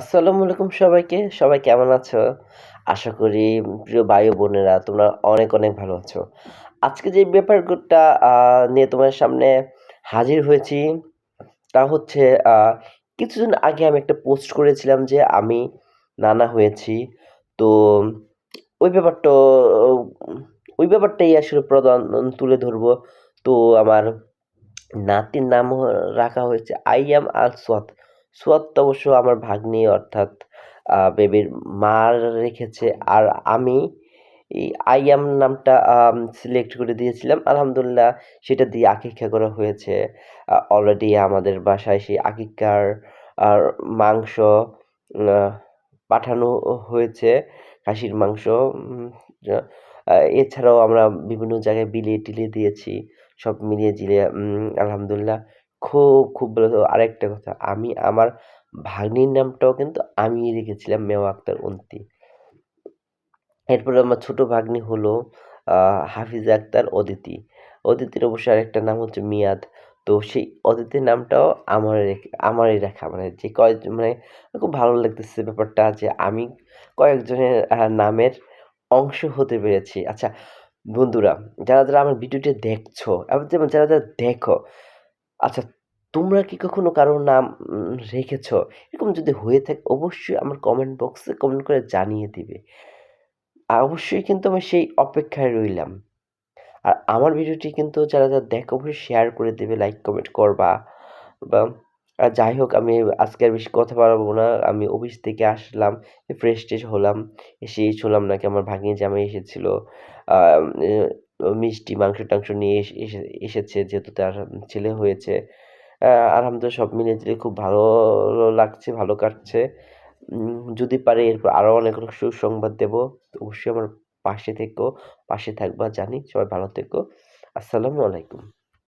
আসসালামু আলাইকুম সবাইকে। সবাই কেমন আছো? আশা করি প্রিয় ভাই বোনেরা তোমরা অনেক, অনেক ভালো আছো। আজকে যে ব্যাপারটা নিয়ে তোমার সামনে হাজির হয়েছি তা হচ্ছে কিছুদিন আগে আমি একটা পোস্ট করেছিলাম যে আমি নানা হয়েছি। তো ওই ব্যাপারটা ওই ব্যাপারটাই আসলে প্রধান তুলে ধরবো। তো আমার নাতির নাম রাখা হয়েছে আইয়াম আল সোয়াদ। সোয়াদ তো অবশ্য আমার ভাগ্নি অর্থাৎ বেবির মা রেখেছে। আর আমি আইয়াম নামটা সিলেক্ট করে দিয়েছিলাম। আলহামদুলিল্লাহ সেটা দিয়ে আকিকা করা হয়েছে। অলরেডি আমাদের বাসায় সেই আকিকার আর মাংস পাঠানো হয়েছে। খাসির মাংস এছাড়াও আমরা বিভিন্ন জায়গায় বিলিয়ে-টিলিয়ে দিয়েছি। সব মিলিয়ে জিলিয়ে আলহামদুলিল্লাহ খুব, খুব ভালো আরেকটা কথা আমি আমার ভাগ্নির নামটাও কিন্তু আমিই রেখেছিলাম মেওয়া আক্তার অন্তি। এরপরে আমার ছোট ভাগ্নি হলো হাফিজা আক্তার অদিতি। অদিতির অবশ্য আরেকটা নাম হচ্ছে মিয়াদ। তো সেই অদিতির নামটাও আমারই রেখে আমারই রাখা। মানে যে কয়েকজন মানে খুব ভালো লাগতেছে ব্যাপারটা যে আমি কয়েকজনের নামের অংশ হতে পেরেছি। আচ্ছা বন্ধুরা যারা, যারা আমার ভিডিওটি দেখছ এবং যারা, যারা দেখো আচ্ছা তোমরা কি কখনো কারোর নাম রেখেছ? এরকম যদি হয়ে থাকে অবশ্যই আমার কমেন্ট বক্সে কমেন্ট করে জানিয়ে দিবে। আর অবশ্যই কিন্তু আমি সেই অপেক্ষায় রইলাম। আর আমার ভিডিওটি কিন্তু যারা, যারা দেখো অবশ্যই শেয়ার করে দেবে, লাইক কমেন্ট করবা বা আর যাই হোক আমি আজকে আর বেশি কথা বাড়াবো না। আমি অফিস থেকে আসলাম, ফ্রেশ-ট্রেশ হলাম। এসেই শুনলাম নাকি আমার ভাগ্নি জামাই এসেছিল মিষ্টি মাংস-টাংস নিয়ে এসে এসে এসেছে যেহেতু তার ছেলে হয়েছে। আলহামদুলিল্লাহ সব ঝিলিয়ে খুব ভালো লাগছে, ভালো কাটছে। যদি পারি এরপর আরও অনেক সুসংবাদ দেব। অবশ্যই আমার পাশে থেকো, পাশে থাকবা জানি। সবাই ভালো থেকো। আসসালামু আলাইকুম।